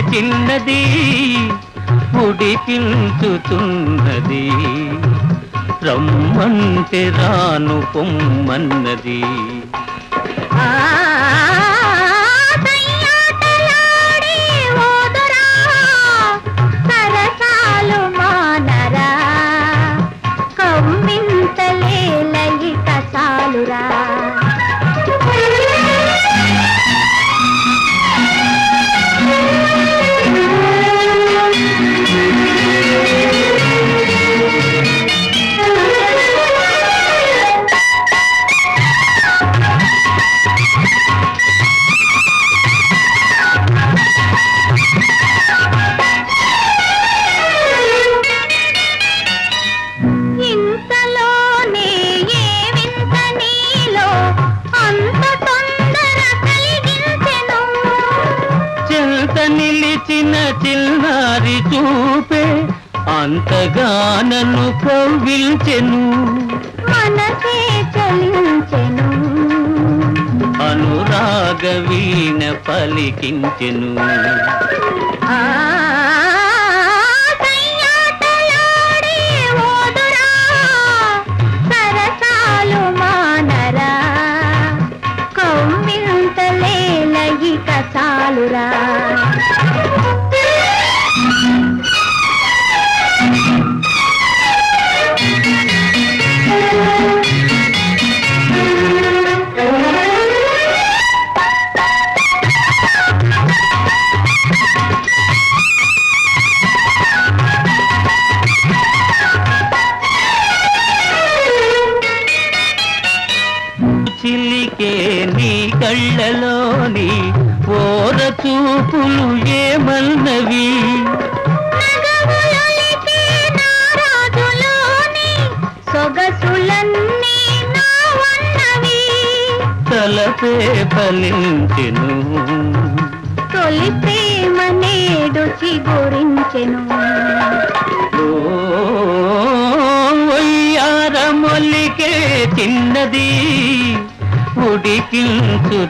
చిన్నది ఉడికించుతున్నది రమ్మంటే రాను పొమ్మన్నది. ఆ చెంత నిలిచిన చిన్నారి చూపే అంతగానను కవ్విల్చెను మనసే చలించెను. అనురాగ వీణ పలికించెను. కమ్మింతలేలయిక చాలురా. చిల్లికే నీ కళ్ళలోని ఓర చూపులు ఏమన్నవి? తలపే ఫలించెను తొలి ప్రేమ నేడు చిగురించెను. ఓ మొల్లికే చిన్నది. ఉడికించుతున్నది